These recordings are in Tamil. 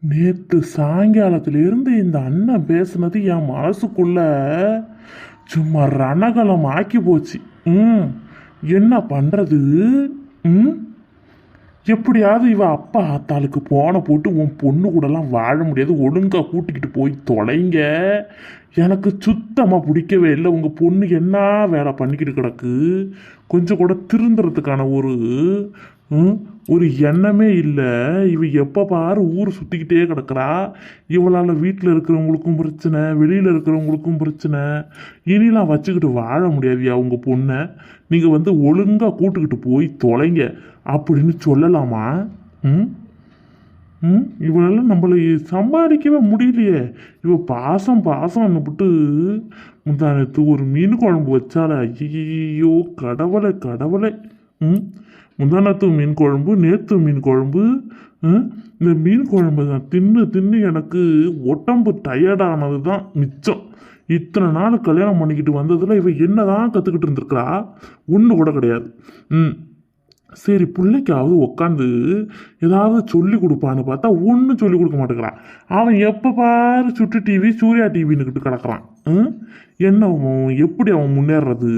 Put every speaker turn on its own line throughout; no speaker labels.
நேத்து சாயங்காலத்திலிருந்து இந்த அண்ணன் பேசுனது என் மனசுக்குள்ள சும்மா ரணகலம் ஆக்கி போச்சு. ம். என்ன பண்ணுறது ம். எப்படியாவது இவ அப்பா ஆத்தாளுக்கு போன போட்டு உன் பொண்ணு கூடலாம் வாழ முடியாது. ஒழுங்காக கூட்டிக்கிட்டு போய் தொலைங்க. எனக்கு சுத்தமாக பிடிக்கவே இல்லை. உங்கள் பொண்ணு என்ன வேலை பண்ணிக்கிட்டு கிடக்கு? கொஞ்சம் கூட திருந்துறதுக்கான ஒரு ஒரு எண்ணமே இல்லை. இவ எப்போ பாரு ஊர் சுற்றிக்கிட்டே கிடக்கிறா. இவளால் வீட்டில் இருக்கிறவங்களுக்கும் பிரச்சனை வெளியில் இருக்கிறவங்களுக்கும் பிரச்சனை. இனிலாம் வச்சுக்கிட்டு வாழ முடியாது அவங்க பொண்ணை? நீங்கள் வந்து ஒழுங்காக கூட்டுக்கிட்டு போய் தொலைங்க. அப்படின்னு சொல்லலாமா? ம்? ம்? இவளெல்லாம் நம்மளை சம்பாதிக்கவே முடியலையே. இவ பாசம் பாசம்னு விட்டு முந்தானத்து ஒரு மீன் குழம்பு வச்சால ஐயோ கடவுளை கடவுளை. ம்? முந்தானத்து மீன் குழம்பு நேத்து மீன் குழம்பு. இந்த மீன் குழம்பு தான் தின்னு தின்னு எனக்கு உடம்பு டயர்டானது தான் மிச்சம். இத்தனை நாள் கல்யாணம் பண்ணிக்கிட்டு வந்ததில் இவ என்னதான் கற்றுக்கிட்டு இருந்திருக்கிறா ஒன்று கூட கிடையாது. ம். சரி பிள்ளைக்காவது உட்காந்து ஏதாவது சொல்லி கொடுப்பான்னு பார்த்தா ஒன்றும் சொல்லி கொடுக்க மாட்டேங்கிறான். அவன் எப்போ பாரு சுட்டு டிவி சூர்யா டிவின்னுக்கிட்டு கிடக்கிறான். ம்? என்ன அவன்? எப்படி அவன் முன்னேறது?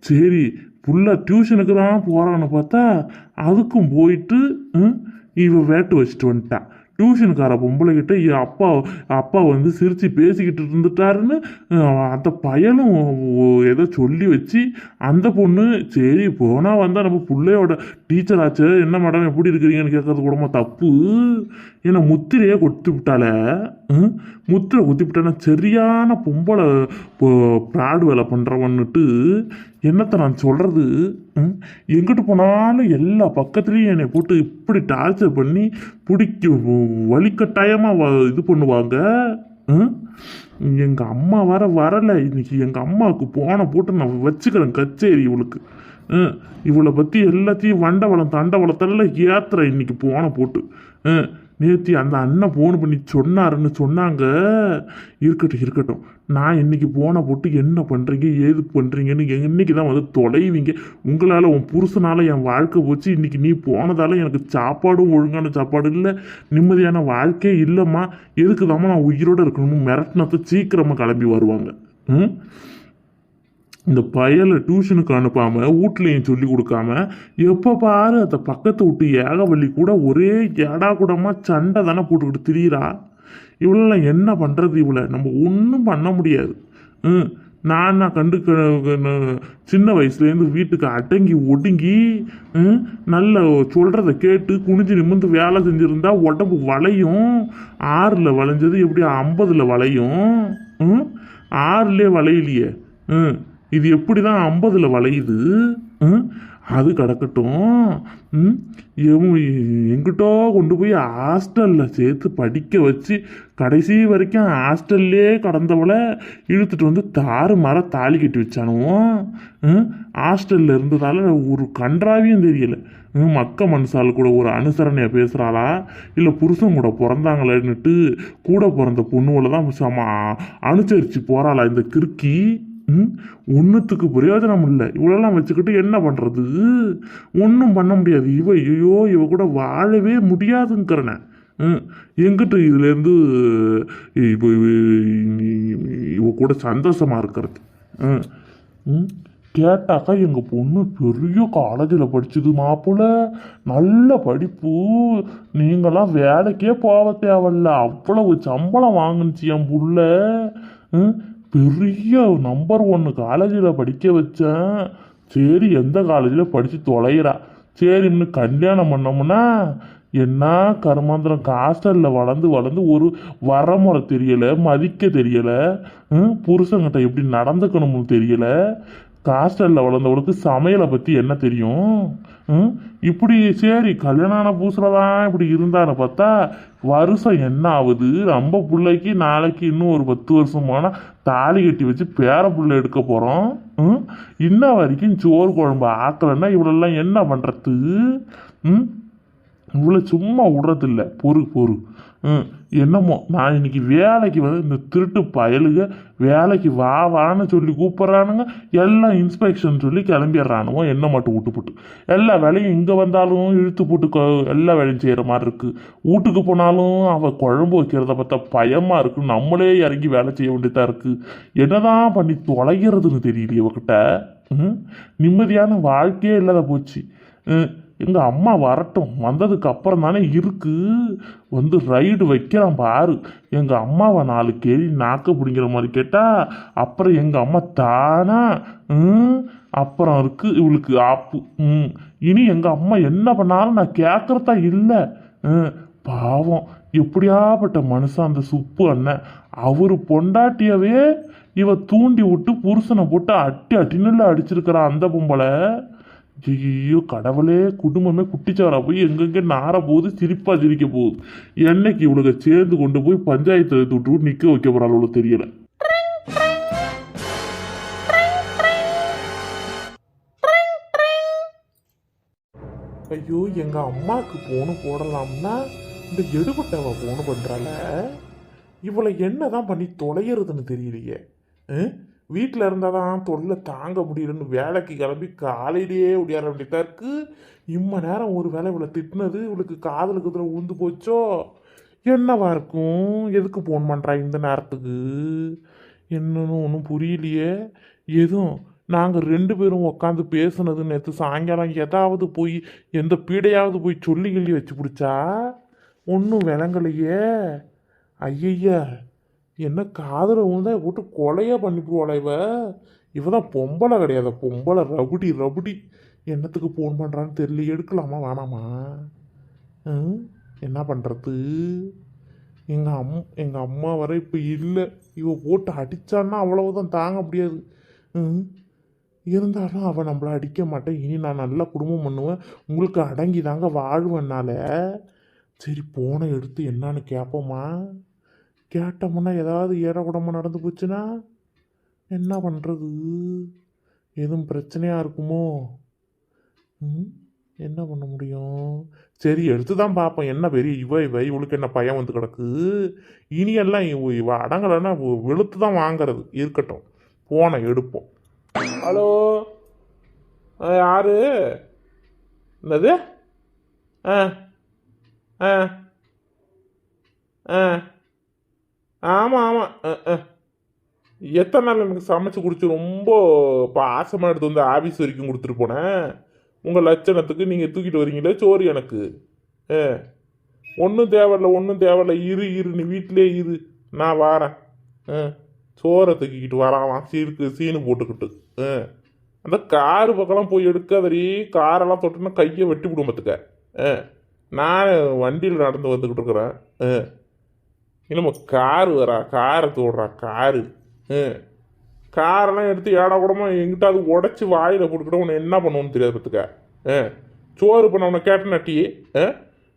சரி புள்ள டியூஷனுக்கு தான் போகிறான்னு பார்த்தா அதுக்கும் போயிட்டு ம், வேட்டு வச்சுட்டு வந்துட்டான் டியூஷனுக்கார பொம்பளைகிட்ட அப்பா அப்பா வந்து சிரித்து பேசிக்கிட்டு இருந்துட்டாருன்னு அந்த பையனும் ஏதோ சொல்லி வச்சு அந்த பொண்ணு சரி போனால் வந்தால் நம்ம பிள்ளையோட டீச்சர் ஆச்சு என்ன மேடம் எப்படி இருக்கிறீங்கன்னு கேட்கறது கூடமா தப்பு? ஏன்னா முத்திரையே கொத்தி விட்டால முத்திரை குத்தி விட்டானா சரியான பொம்பளை ப்ராடு வேலை பண்ணுறவன்னுட்டு என்னத்தை நான் சொல்கிறது எங்கிட்டு போனாலும் எல்லா பக்கத்துலேயும் என்னை போட்டு இப்படி டார்ச்சர் பண்ணி பிடிக்க வலிக்கட்டாயமாக இது பண்ணுவாங்க? எங்கள் அம்மா வர வரலை. இன்னைக்கு எங்கள் அம்மாவுக்கு போன போட்டு நான் வச்சுக்கிறேன் கச்சேரி இவளுக்கு. ம், இவளை பற்றி எல்லாத்தையும் வண்டவளம் தண்டவளத்தெல்லாம் ஏத்துறேன் இன்னைக்கு போன போட்டு. நேற்று அந்த அண்ணன் ஃபோன் பண்ணி சொன்னாருன்னு சொன்னாங்க. இருக்கட்டும் இருக்கட்டும். நான் இன்னைக்கு போனை போட்டு என்ன பண்ணுறீங்க ஏது பண்ணுறீங்கன்னு இன்னைக்கு தான் வந்து தொலைவீங்க. உங்களால் உன் புருஷனால் என் வாழ்க்கை போச்சு. இன்றைக்கி நீ போனதால் எனக்கு சாப்பாடும் ஒழுங்கான சாப்பாடு இல்லை. நிம்மதியான வாழ்க்கையே இல்லைம்மா. எதுக்கு நான் உயிரோடு இருக்கணும்னு மிரட்டினத்தை சீக்கிரமாக கிளம்பி வருவாங்க. ம்? இந்த பயலை டியூஷனுக்கு அனுப்பாமல் வீட்லையும் சொல்லி கொடுக்காம எப்போ பாரு அந்த பக்கத்து விட்டு ஏகவள்ளி கூட ஒரே ஏடா கூடமாக சண்டை தானே போட்டுக்கிட்டு திரியிறா. இவளெல்லாம் என்ன பண்ணுறது இவளை? நம்ம ஒன்றும் பண்ண முடியாது. ம் நான் நான் கண்டு க- சின்ன வயசுலேருந்து வீட்டுக்கு அடங்கி ஒடுங்கி ம், நல்ல சொல்கிறத கேட்டு குனிஞ்சு நிமிர்ந்து வேலை செஞ்சுருந்தா உடம்பு வளையும். ஆறில் வளைஞ்சது எப்படி ஐம்பதில் வளையும். ம் ஆறுலே வளையலையே. ம். இது எப்படி தான் ஐம்பதில் வளையுது? அது கிடக்கட்டும். எங்கிட்டோ கொண்டு போய் ஹாஸ்டலில் சேர்த்து படிக்க வச்சு கடைசி வரைக்கும் ஹாஸ்டல்லே கடந்தவளை இழுத்துட்டு வந்து தாறு மர தாலி கட்டி வச்சானுவோம் ஹாஸ்டலில் இருந்ததால் ஒரு கன்றாவியும் தெரியல. ம், மக்க மனுஷால் கூட ஒரு அனுசரணையாக பேசுகிறாளா இல்லை புருஷன் கூட பிறந்தாங்களேன்னுட்டு கூட பிறந்த பொண்ணுகளை தான் அனுசரித்து போகிறாளா இந்த கிறுக்கி? ம்? ஒன்றுத்துக்கு பிரயோஜனம் இல்லை. இவ்வளோலாம் வச்சுக்கிட்டு என்ன பண்ணுறது ஒன்றும் பண்ண முடியாது. இவ ஐயோ இவ கூட வாழவே முடியாதுங்கிறன. ம்? எங்கிட்ட இதுலேருந்து இப்போ இவ கூட சந்தோஷமாக இருக்கிறது? ம்? ம்? கேட்டாக்கா எங்கள் பொண்ணு பெரிய காலேஜில் படிச்சுது மாப்பிள்ள நல்ல படிப்பு. நீங்களாம் வேலைக்கே போக தேவையில்ல. அவ்வளவு சம்பளம் வாங்குனுச்சு என் புள்ள. ம், பெரிய நம்பர் ஒன்று காலேஜில் படிக்க வச்சேன். சரி எந்த காலேஜில் படித்து தொலைகிறா சரி இன்னும் கல்யாணம் பண்ணோம்னா என்ன? கர்மாந்திரம் ஹாஸ்டலில் வளர்ந்து வளர்ந்து ஒரு வரமுறை தெரியலை மதிக்க தெரியலை. புருஷங்கிட்ட எப்படி நடந்துக்கணும்னு தெரியலை. ஹாஸ்டலில் வளர்ந்தவளுக்கு சமையலை பற்றி என்ன தெரியும்? இப்படி சரி கல்யாணம் ஆன புதுசில் தான் இப்படி இருந்தான்னு பார்த்தா வருஷம் என்ன ஆகுது நம்ம பிள்ளைக்கு நாளைக்கு இன்னும் ஒரு பத்து வருஷம் போனால் தாலி கட்டி வச்சு பேர பிள்ளை எடுக்க போகிறோம் இன்ன வரைக்கும் சோறு குழம்பு ஆக்கலைன்னா இவ்வளோலாம் என்ன பண்ணுறது ம்? இவ்வளோ சும்மா விடுறதில்ல. பொறு பொறு. ம். என்னமோ நான் இன்னைக்கு வேலைக்கு வந்து இந்த திருட்டு பயலுக வேலைக்கு வா வான்னு சொல்லி கூப்பிட்றானுங்க. எல்லாம் இன்ஸ்பெக்ஷன் சொல்லி கிளம்பிடுறானுங்க என்ன மட்டும் விட்டு போட்டு. எல்லா வேலையும் இங்கே வந்தாலும் இழுத்து போட்டு கொ- எல்லா வேலையும் செய்கிற மாதிரி இருக்குது வீட்டுக்கு போனாலும் அவள் குழம்பு வைக்கிறத பார்த்தா பயமாக இருக்குது நம்மளே இறங்கி வேலை செய்ய வேண்டியதாக இருக்குது என்னதான் பண்ணி தொலைகிறதுன்னு தெரியலையே இவகிட்ட. ம்? நிம்மதியான வாழ்க்கையே இல்லாத போச்சு. எங்கள் அம்மா வரட்டும். வந்ததுக்கு அப்புறம் தானே இருக்கு. வந்து ரைடு வைக்கிறான் பாரு. எங்கள் அம்மாவை நாலு கேள்வி நாக்க பிடிங்கிற மாதிரி கேட்டால் அப்புறம் எங்கள் அம்மா தானா? ம்? அப்புறம் இருக்கு இவளுக்கு ஆப்பு. ம். இனி எங்கள் அம்மா என்ன பண்ணாலும் நான் கேட்குறதா இல்லை. ம். பாவம். எப்படியாப்பட்ட மனுஷன் அந்த சுப்பு அண்ணன். அவர் பொண்டாட்டியவே இவ தூண்டி விட்டு புருஷனை போட்டு அட்டி அட்டின்னு அடிச்சிருக்கிறான் அந்த பொம்பளை. ஐயோ கடவுளே குடும்பமே குட்டிச்சாரா? போய் எங்கெங்கே நார போகுது சிரிப்பாக சிரிக்க போகுது. என்னைக்கு இவளுக்கு சேர்ந்து கொண்டு போய் பஞ்சாயத்து எழுத்து விட்டு நிற்க வைக்க போறாளோ தெரியல. ஐயோ எங்க அம்மாவுக்கு போன போடலாம்னா இந்த எடுபட்டவ போன பண்றால இவளை என்னதான் பண்ணி தொலைகிறதுன்னு தெரியலையே. வீட்டில் இருந்தால் தான் தொல்லை தாங்க முடியலன்னு வேலைக்கு கிளம்பி காலையிலேயே ஒடியார வேண்டியதா இருக்கு. இம்ம நேரம் ஒரு வேலை இவளை திட்டினது இவளுக்கு காதல் குதிரை உழுந்து போச்சோ? என்னவா இருக்கும்? எதுக்கு ஃபோன் பண்ணுறா இந்த நேரத்துக்கு? என்னன்னு ஒன்றும் புரியலையே. எதுவும் நாங்கள் ரெண்டு பேரும் உட்காந்து பேசுனது நேற்று சாயங்காலம் ஏதாவது போய் எந்த பீடையாவது போய் சொல்லி கிள்ளி வச்சு பிடிச்சா? ஒன்றும் விளங்கலையே. ஐயய்யா. என்ன காதல விழுந்தா போட்டு கொலையாக பண்ணிவிடுவாளா இவ? இவ தான் பொம்பளை கிடையாது பொம்பளை ரபுடி ரபுடி என்னத்துக்கு ஃபோன் பண்ணுறான்னு தெரியல எடுக்கலாமா வேணாமா? ம்? என்ன பண்ணுறது எங்கள் அம் எங்கள் அம்மா வர இப்போ இல்லை. இவ போட்டு அடித்தான்னா அவ்வளவுதான் தாங்க முடியாது. ம் இருந்தாலும் அவள் நம்மளை அடிக்க மாட்டேன் இனி நான் நல்லா குடும்பம் பண்ணுவேன். உங்களுக்கு அடங்கி தாங்க வாழ்வேன்னால சரி போனை எடுத்து என்னான்னு கேட்போமா கேட்டோம்னா ஏதாவது ஏறக்கூடமாக நடந்து போச்சுன்னா என்ன பண்ணுறது எதுவும் பிரச்சனையாக இருக்குமோ? ம்? என்ன பண்ண முடியும்? சரி எடுத்து தான் பார்ப்போம். என்ன பெரிய இவ இவ இவளுக்கு என்ன பயம் வந்து கிடக்கு? இனி எல்லாம் இவ இவ அடங்கலைன்னா வெளுத்து தான் வாங்குறது. இருக்கட்டும். போனை எடுப்போம். ஹலோ? யாரு? என்னது? ஆ ஆ ஆ. ஆமாம் ஆமாம் எத்தனை நாள் எனக்கு சமைச்சு குடிச்சு ரொம்ப பாசமாக எடுத்து வந்து ஆஃபீஸ் வரைக்கும் கொடுத்துட்டு போனேன். உங்கள் லட்சணத்துக்கு நீங்கள் தூக்கிட்டு வரீங்களே சோறு எனக்கு. ஆ ஒன்றும் தேவையில்ல ஒன்றும் தேவையில்ல. இரு இரு நீ வீட்டிலே இரு. நான் வாரேன். ஆ சோறை தூக்கிக்கிட்டு வரான் சீருக்கு சீனு போட்டுக்கிட்டு. ஆ அந்த காரு பக்கம்லாம் போய் எடுக்காதடி. காரெல்லாம் தொட்டுன்னா கையை வெட்டி விடும் பார்த்துக்க ஆ நான் வண்டியில் நடந்து வந்துக்கிட்டு இருக்கிறேன். ஆ என்னமோ கார் வரா காரை தோடுறா காரு. ம் காரெல்லாம் எடுத்து ஏடா கூடமா எங்கிட்டாவது உடச்சி வாயில் போட்டுக்கிட்ட உன்னை என்ன பண்ணுவோன்னு தெரியாது பார்த்துக்க. ஆ சோறு பண்ண உன்னை கேட்டேன் நட்டி ஆ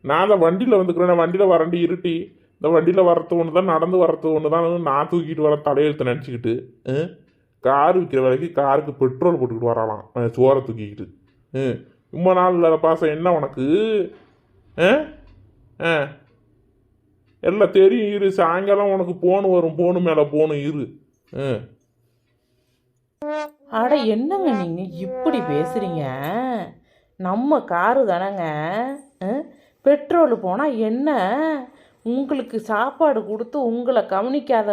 நான் தான் வண்டியில் வந்துக்கிறேன் வண்டியில் வரண்டி இருட்டி. இந்த வண்டியில் வரத்து ஒன்று தான் நடந்து வரது ஒன்று தான் நான் தூக்கிட்டு வர தலையெழுத்து நினச்சிக்கிட்டு. கார் விற்கிற வேலைக்கு காருக்கு பெட்ரோல் போட்டுக்கிட்டு வரலாம் சோரை சோறை தூக்கிக்கிட்டு. ம் ரொம்ப நாள் இல்லாத பாசம் என்ன உனக்கு? ஆ ஆ எல்லாம் தெரியும் இரு சாயங்காலம் உனக்கு போன் வரும். போனு மேலே போகணும் இரு. ம்
அட என்னங்க நீங்கள் இப்படி பேசுகிறீங்க நம்ம காரு தானேங்க. பெட்ரோல் போனால் என்ன? உங்களுக்கு சாப்பாடு கொடுத்து உங்களை கவனிக்காத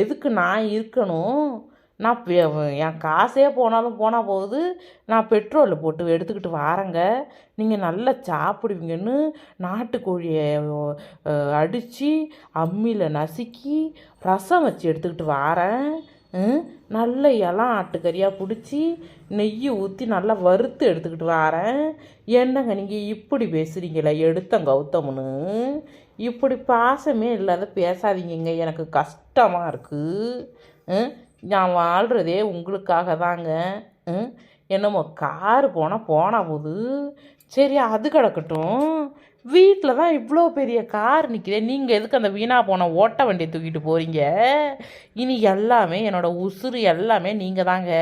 எதுக்கு நான் இருக்கணும்? நான் என் காசே போனாலும் போனால் போகுது. நான் பெட்ரோல் போட்டு எடுத்துக்கிட்டு வாரேங்க. நீங்கள் நல்லா சாப்பிடுவீங்கன்னு நாட்டுக்கோழியை அடித்து அம்மியில் நசுக்கி ரசம் வச்சு எடுத்துக்கிட்டு வாரேன். நல்ல இளம் ஆட்டுக்கறியாக பிடிச்சி நெய் ஊற்றி நல்லா வறுத்து எடுத்துக்கிட்டு வாரேன். என்னங்க நீங்கள் இப்படி பேசுகிறீங்களே எடுத்தேன் கௌதம்னு இப்படி பாசமே இல்லாத பேசாதீங்கங்க. எனக்கு கஷ்டமாக இருக்குது நான் வாழ்கிறதே உங்களுக்காக தாங்க ம், என்னமோ காரு போனால் போனால் போகுது சரி அது கிடக்கட்டும். வீட்டில் தான் இவ்வளோ பெரிய கார் நிற்கிதே நீங்கள் எதுக்கு அந்த வீணாக போன ஓட்ட வண்டியை தூக்கிட்டு போகிறீங்க இனி எல்லாமே என்னோடய உசுறு எல்லாமே நீங்கள் தாங்க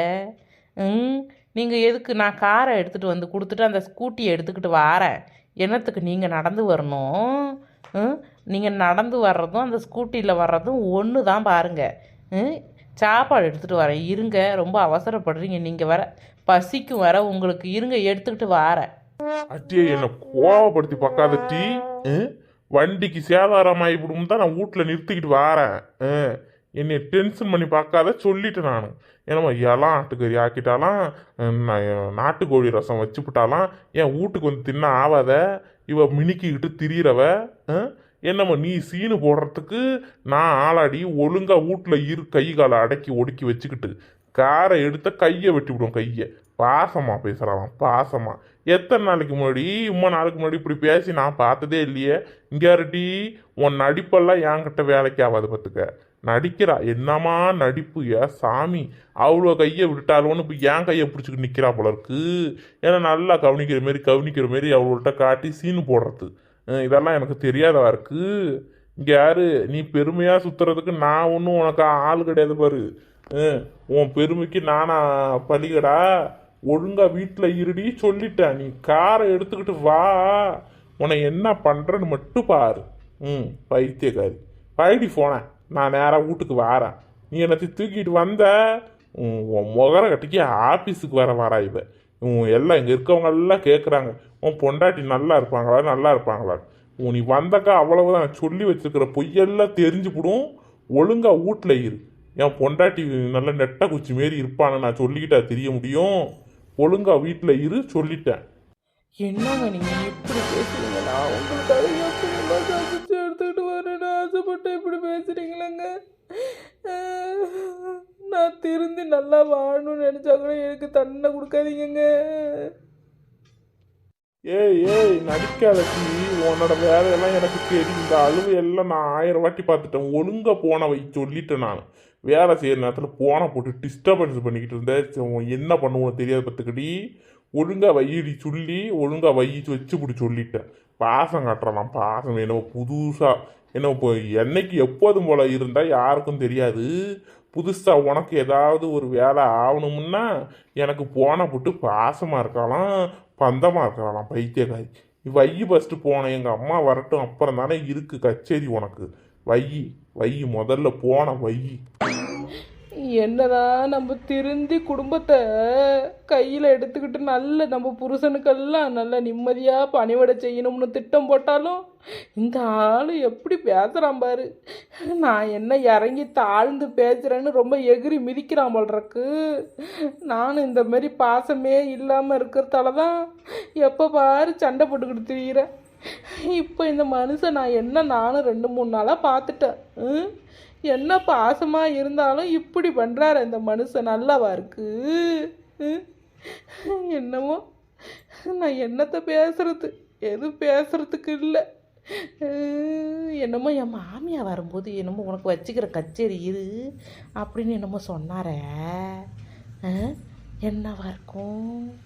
ம்? நீங்கள் எதுக்கு நான் காரை எடுத்துகிட்டு வந்து கொடுத்துட்டு அந்த ஸ்கூட்டியை எடுத்துக்கிட்டு வாரேன். என்னத்துக்கு நீங்கள் நடந்து வரணும்? நீங்கள் நடந்து வர்றதும் அந்த ஸ்கூட்டியில் வர்றதும் ஒன்று தான் பாருங்கள் சாப்பாடு எடுத்துகிட்டு வரேன். இருங்க ரொம்ப அவசரப்படுறீங்க. நீங்கள் வர பசிக்கும் வர உங்களுக்கு இருங்க எடுத்துக்கிட்டு வரேன்.
அட்டியே என்னை கோவப்படுத்தி பார்க்காத டீ. வண்டிக்கு சேதாரம் ஆகிவிடும் தான் நான் வீட்டில் நிறுத்திக்கிட்டு வாரேன். என்னை டென்ஷன் பண்ணி பார்க்காத சொல்லிட்டேன் நான். ஏன்னா எல்லாம் ஆட்டுக்கறி ஆக்கிட்டாலாம் நாட்டுக்கோழி ரசம் வச்சுப்பிட்டாலாம் என் வீட்டுக்கு வந்து தின்ன ஆவாத இவ மினுக்கிக்கிட்டு திரியிறவ ம்? என்னம்மா நீ சீனு போடுறதுக்கு நான் ஆளாடி ஒழுங்கா வீட்டில் இரு கை காலை அடக்கி ஒடுக்கி வச்சுக்கிட்டு. காரை எடுத்த கையை வெட்டி விடுவோம் கையை. பாசமா பேசுகிறான் பாசமாக எத்தனை நாளைக்கு முன்னாடி இம்மா நாளுக்கு முன்னாடி இப்படி பேசி நான் பார்த்ததே இல்லையே. இங்கே இருட்டி உன் நடிப்பெல்லாம் என்கிட்ட வேலைக்கு ஆகாது பார்த்துக்க. நடிக்கிறா. என்னம்மா நடிப்பு? ஏ சாமி. அவ்வளோ கையை விட்டாலோன்னு இப்போ என் கையை பிடிச்சிக்கிட்டு நிற்கிறா போல இருக்கு. ஏன்னா நல்லா கவனிக்கிற மாரி கவனிக்கிற மாரி அவள்கிட்ட காட்டி சீனு போடுறது. இதெல்லாம் எனக்கு தெரியாதவா இருக்கு இங்கே யாரு? நீ பெருமையாக சுற்றுறதுக்கு நான் ஒன்றும் உனக்கு ஆள் கிடையாது பாரு. உன் பெருமைக்கு நானா பலிகடா ஒழுங்கா வீட்டில் இருடி சொல்லிட்டேன். நீ காரை எடுத்துக்கிட்டு வா. உன்னை என்ன பண்ணுறன்னு மட்டும் பாரு. ம் பைத்தியக்காரி. பைடி போனேன் நான் நேராக வீட்டுக்கு வாரேன். நீ என்னத்தை தூக்கிட்டு வந்த? உன் உன் முகர கட்டிக்கு ஆஃபீஸுக்கு வர வாரா இவ. எல்லாம் இங்கே இருக்கவங்க எல்லாம் கேட்குறாங்க உன் பொண்டாட்டி நல்லா இருப்பாங்களா? நல்லா இருப்பாங்களா? உனி நீ வந்தக்கா அவ்வளவுதான். சொல்லி வச்சுருக்கிற பொய்யெல்லாம் தெரிஞ்சு ஒழுங்காக ஒழுங்கா வீட்டில் இரு. என் பொண்டாட்டி நல்ல நெட்ட குச்சி மாரி இருப்பான்னு நான் சொல்லிக்கிட்டா தெரிய முடியும். ஒழுங்கா வீட்டில் இரு சொல்லிட்டேன்.
என்னங்க நீங்கள் இப்படி பேசுறீங்க நான் உங்களுக்காக எப்படிலாம் சமைச்சு எடுத்துக்கிட்டு வரேன்னு ஆசைப்பட்டு இப்படி பேசுகிறீங்களேங்க நான் திருந்தி நல்லா வாழணும்னு நினச்சா கூட எனக்கு தண்டனை கொடுக்காதீங்க
ஏய் ஏய் நடிக்காத உன்னோட வேலையெல்லாம் எனக்கு தெரியும். இந்த அழுவு எல்லாம் நான் ஆயிரம் வாட்டி பார்த்துட்டேன். ஒழுங்கா போன வை சொல்லிட்டேன் நான். வேலை செய்கிற நேரத்தில் போனை போட்டு டிஸ்டர்பன்ஸ் பண்ணிக்கிட்டு இருந்தேன். என்ன பண்ணுவோம் தெரியாது பார்த்துக்கடி. ஒழுங்காக வையடி சொல்லி ஒழுங்கா வை வச்சு இப்படி சொல்லிட்டேன். பாசம் காட்டுறலாம் பாசம். என்னவோ புதுசாக என்ன இப்போ என்னைக்கு எப்போதும் போல் இருந்தால் யாருக்கும் தெரியாது. புதுசாக உனக்கு ஏதாவது ஒரு வேலை ஆகணும்னா எனக்கு போன விட்டு பாசமாக இருக்கலாம் பந்தமாக இருக்கலாம் பைத்தியக்காரி. வை ஃபஸ்ட்டு போனேன் எங்கள் அம்மா வரட்டும். அப்புறம் தானே இருக்குது கச்சேரி உனக்கு. வை வை முதல்ல போன வை.
என்னதான் நம்ம திருந்தி குடும்பத்தை கையில் எடுத்துக்கிட்டு நல்ல நம்ம புருஷனுக்கெல்லாம் நல்ல நிம்மதியாக பணிவிட செய்யணும்னு திட்டம் போட்டாலும் இந்த ஆள் எப்படி பேசுகிறான் பாரு. நான் என்ன இறங்கி தாழ்ந்து பேசுகிறேன்னு ரொம்ப எகிரி மிதிக்கிறான் போல்றக்கு நானும் இந்த மாதிரி பாசமே இல்லாமல் இருக்கிறதால தான் எப்போ பாரு சண்டை போட்டுக்கிட்டு திரியிறேன் இப்போ இந்த மனுஷன் நான் என்ன நானும் ரெண்டு மூணு நாளாக பார்த்துட்டேன். ம்? என்ன பாசமாக இருந்தாலும் இப்படி பண்ணுறாரு இந்த மனுஷன். நல்லாவா இருக்கு? என்னமோ? நான் என்னத்தை பேசுறது? எது பேசுறதுக்கு இல்லை. என்னமோ என் மாமியா வரும்போது என்னமோ உனக்கு வச்சுக்கிற கச்சேரி இரு அப்படின்னு என்னமோ சொன்னாரே. ஆ? என்னவா இருக்கும்?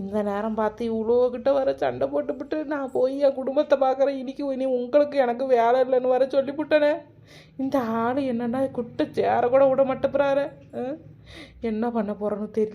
இந்த நேரம் பார்த்து இவ்வளோ கிட்ட வர சண்டை போட்டுவிட்டு நான் போய் என் குடும்பத்தை பார்க்குறேன். இன்றைக்கி இனி உங்களுக்கு எனக்கு வேலை இல்லைன்னு வர சொல்லிவிட்டனே இந்த ஆள் என்னன்னா குட்ட சேர கூட விட மாட்டேப்புறாரு என்ன பண்ண போகிறேன்னு தெரியல.